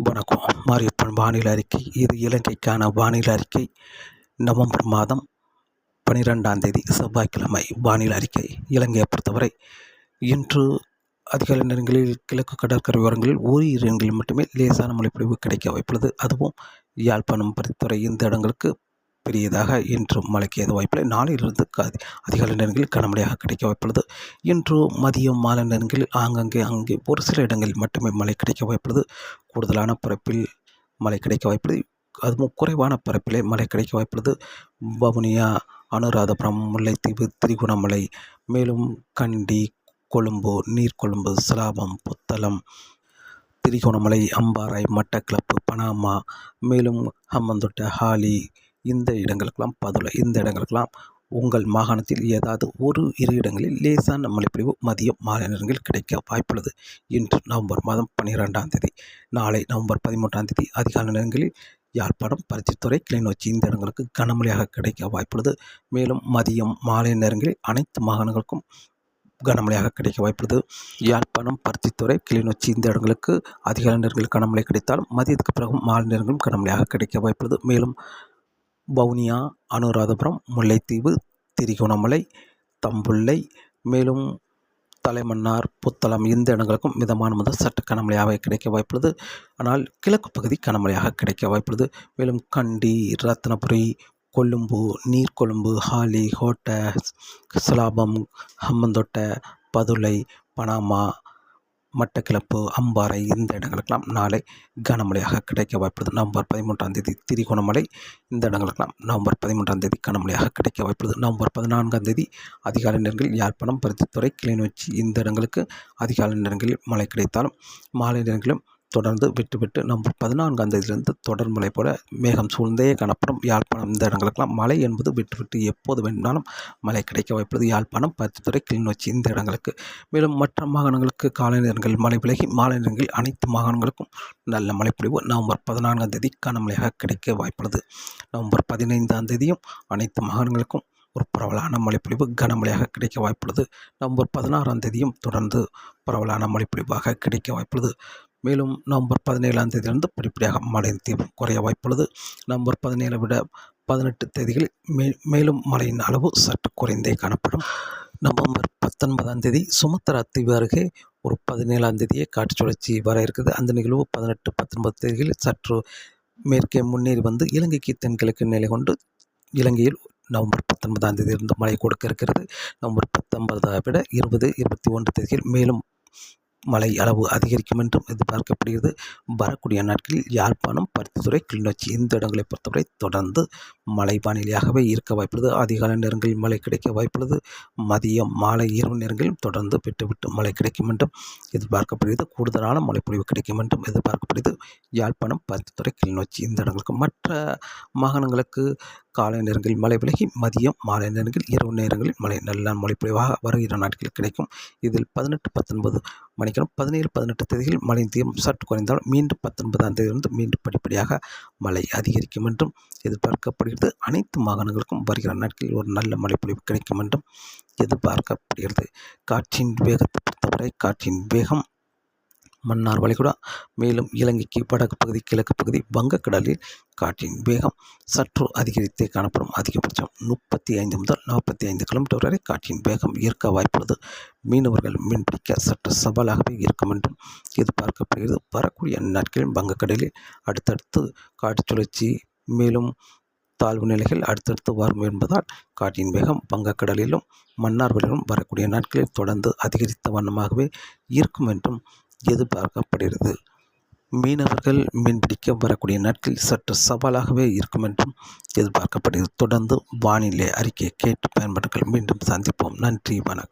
வணக்கம். மாரியப்பன் வானிலை அறிக்கை. இது இலங்கைக்கான வானிலை அறிக்கை. நவம்பர் மாதம் பனிரெண்டாம் தேதி செவ்வாய்க்கிழமை வானிலை அறிக்கை. இலங்கையை பொறுத்தவரை இன்று அதிகாலை நேரங்களில் கிழக்கு கடற்கரை ஓரங்களில் ஓரிரு இடங்களில் மட்டுமே லேசான மழைப்பொழிவு கிடைக்க வாய்ப்புள்ளது. அதுவும் யாழ்ப்பாணம் பரித்துறை இந்த இடங்களுக்கு பெரியதாக இன்று மழைக்கு எதுவும் வாய்ப்பில்லை நாளையிலிருந்து அதிகாலை நேரங்களில் கனமழையாக கிடைக்க வாய்ப்புள்ளது. இன்று மதியம் மாலை நேரங்களில் ஆங்கங்கே அங்கே ஒரு சில இடங்களில் மட்டுமே மழை கிடைக்க வாய்ப்புள்ளது. கூடுதலான பரப்பில் மழை கிடைக்க வாய்ப்புள்ளது. அதுவும் குறைவான பரப்பிலே மழை கிடைக்க வாய்ப்புள்ளது. வவுனியா அனுராதபுரம் முல்லைத்தீவு திரிகுணமலை மேலும் கண்டி கொழும்பு நீர்கொழும்பு சிலாபம் புத்தளம் திரிகோணமலை அம்பாறை மட்டக்கிளப்பு பனாமா மேலும் ஹம்மந்தொட்டை ஹாலி இந்த இடங்களுக்கெல்லாம் பதுளை இந்த இடங்களுக்கெல்லாம் உங்கள் மாகாணத்தில் ஏதாவது ஒரு இரு இடங்களில் லேசான மழைப்பொழிவு மதியம் மாலை நேரங்களில் கிடைக்க வாய்ப்புள்ளது இன்று நவம்பர் மாதம் பன்னிரெண்டாம் தேதி நாளை நவம்பர் பதிமூன்றாம் தேதி அதிகாலை நேரங்களில் யாழ்ப்பாணம் பருத்தித்துறை கிளிநொச்சி இந்த இடங்களுக்கு கனமழையாக கிடைக்க வாய்ப்புள்ளது. மேலும் மதியம் மாலை நேரங்களில் அனைத்து மாகாணங்களுக்கும் கனமழையாக கிடைக்க வாய்ப்புள்ளது. யாழ்ப்பாணம் பருத்தித்துறை கிளிநொச்சி இந்த இடங்களுக்கு அதிகாலை நேரங்களில் கனமழை கிடைத்தால் மதியத்துக்கு பிறகும் மாலை நேரங்களும் கனமழையாக கிடைக்க வாய்ப்புள்ளது. மேலும் வவுனியா அனுராதபுரம் முல்லைத்தீவு திரிகோணமலை தம்புள்ளை மேலும் தலைமன்னார் புத்தளம் இந்த இடங்களுக்கும் மிதமான முதல் சற்று கனமழையாக கிடைக்க வாய்ப்புள்ளது. ஆனால் கிழக்கு பகுதி கனமழையாக கிடைக்க வாய்ப்புள்ளது. மேலும் கண்டி ரத்னபுரி கொழும்பு நீர்கொழும்பு ஹாலி ஹோட்ட சிலாபம் ஹம்மந்தொட்டை பதுளை பனாமா மட்டக்கிளப்பு அம்பாறை இந்த இடங்களுக்கெல்லாம் நாளை கனமழையாக கிடைக்க வாய்ப்புள்ளது. நவம்பர் பதிமூன்றாம் தேதி திரிகோணமலை இந்த இடங்களுக்கெல்லாம் நவம்பர் பதிமூன்றாம் தேதி கனமழையாக கிடைக்க வாய்ப்புள்ளது. நவம்பர் பதினான்காம் தேதி அதிகாலை நேரங்களில் யாழ்ப்பாணம் பருத்தித்துறை கிளிநொச்சி இந்த இடங்களுக்கு அதிகாலை நேரங்களில் மழை கிடைத்தாலும் மாலை நேரங்களிலும் தொடர்ந்து விட்டு விட்டு நவம்பர் பதினான்காம் தேதியிலிருந்து தொடர் மழை போல மேகம் சூழ்ந்தே காணப்படும் யாழ்ப்பாணம். இந்த இடங்களுக்கெல்லாம் மழை என்பது விட்டு விட்டு எப்போது வேண்டுமானாலும் மழை கிடைக்க வாய்ப்புள்ளது. யாழ்ப்பாணம் பருத்தித்துறை கிளிநொச்சி இந்த இடங்களுக்கு. மேலும் மற்ற மாகாணங்களுக்கு காலை நேரங்களில் மழை விலகி மாலை நேரங்களில் அனைத்து மாகாணங்களுக்கும் நல்ல மழைப்பொழிவு நவம்பர் பதினான்காம் தேதி கனமழையாக கிடைக்க வாய்ப்புள்ளது. நவம்பர் பதினைந்தாம் தேதியும் அனைத்து மாகாணங்களுக்கும் ஒரு பரவலான மழைப்பொழிவு கனமழையாக கிடைக்க வாய்ப்புள்ளது. நவம்பர் பதினாறாம் தேதியும் தொடர்ந்து பரவலான மழைப்பொழிவாக கிடைக்க வாய்ப்புள்ளது. மேலும் நவம்பர் பதினேழாம் தேதியிலிருந்து படிப்படியாக மழையின் தீவிரம் குறைய வாய்ப்புள்ளது. நவம்பர் பதினேழை விட பதினெட்டு தேதிகளில் மே மேலும் மழையின் அளவு சற்று குறைந்தே காணப்படும். நவம்பர் பத்தொன்பதாம் தேதி சுமத்ரா தீவு அருகே ஒரு பதினேழாம் தேதியே காற்று சுழற்சி வர இருக்குது. அந்த நிகழ்வு பதினெட்டு பத்தொன்பது தேதிகளில் சற்று மேற்கே முன்னேறி வந்து இலங்கைக்கு தென்கிழக்கு நிலை கொண்டு இலங்கையில் நவம்பர் பத்தொன்பதாம் தேதியிலிருந்து மழை கொடுக்க இருக்கிறது. நவம்பர் பத்தொன்பதை விட இருபது இருபத்தி ஒன்று தேதியில் மேலும் மழை அளவு அதிகரிக்கும் என்றும் எதிர்பார்க்கப்படுகிறது. வரக்கூடிய நாட்களில் யாழ்ப்பாணம் பருத்தித்துறை கிளிநொச்சி இந்த இடங்களை பொறுத்தவரை தொடர்ந்து மழை வானிலையாகவே இருக்க வாய்ப்புள்ளது. அதிகாலை நேரங்களில் மழை கிடைக்க வாய்ப்புள்ளது. மதியம் மாலை இரவு நேரங்களிலும் தொடர்ந்து விட்டுவிட்டு மழை கிடைக்கும் என்றும் எதிர்பார்க்கப்படுகிறது. கூடுதலான மழைப்பொழிவு கிடைக்கும் என்றும் எதிர்பார்க்கப்படுகிறது. யாழ்ப்பாணம் பருத்தித்துறை கிளிநொச்சி இந்த இடங்களுக்கு மற்ற மாகாணங்களுக்கு காலை நேரங்களில் மழை விலகி மதியம் மாலை நேரங்களில் இரவு நேரங்களில் மழை நல்ல மழைப்பொழிவாக வருகிற நாட்களில் கிடைக்கும். இதில் பதினெட்டு பத்தொன்பது மணிக்கு மணிக்கணும் பதினேழு பதினெட்டு தேதியில் மழை தீவிரம் சற்று குறைந்தாலும் மீண்டும் பத்தொன்பதாம் தேதியிலிருந்து மீண்டும் படிப்படியாக மழை அதிகரிக்கும் என்றும் எதிர்பார்க்கப்படுகிறது. அனைத்து மாகாணங்களுக்கும் வருகிற நாட்களில் ஒரு நல்ல மழைப்பொழிவு கிடைக்கும் என்றும் எதிர்பார்க்கப்படுகிறது. காற்றின் வேகத்தை பொறுத்தவரை காற்றின் வேகம் மன்னார் வளைகுடா மேலும் இலங்கைக்கு வடக்கு பகுதி கிழக்கு பகுதி வங்கக்கடலில் காற்றின் வேகம் சற்று அதிகரித்தே காணப்படும். அதிகபட்சம் முப்பத்தி ஐந்து முதல் நாற்பத்தி ஐந்து கிலோமீட்டர் வரை காற்றின் வேகம் இருக்க வாய்ப்புள்ளது. மீனவர்கள் மீன்பிடிக்க சற்று சவாலாகவே இருக்கும் என்றும் எதிர்பார்க்கப்படுகிறது. வரக்கூடிய நாட்களில் வங்கக்கடலில் அடுத்தடுத்து காற்று சுழற்சி மேலும் தாழ்வு நிலைகள் அடுத்தடுத்து வரும் என்பதால் காற்றின் வேகம் வங்கக்கடலிலும் மன்னார் வழியிலும் வரக்கூடிய நாட்களில் தொடர்ந்து அதிகரித்த வண்ணமாகவே இருக்கும் என்றும் எதிர்பார்க்கப்படுகிறது. மீனவர்கள் மீன்பிடிக்க வரக்கூடிய நாட்கள் சற்று சவாலாகவே இருக்கும் என்றும் எதிர்பார்க்கப்படுகிறது. தொடர்ந்து வானிலை அறிக்கையை கேட்டு பயன்படுங்கள். மீண்டும் சந்திப்போம். நன்றி. வணக்கம்.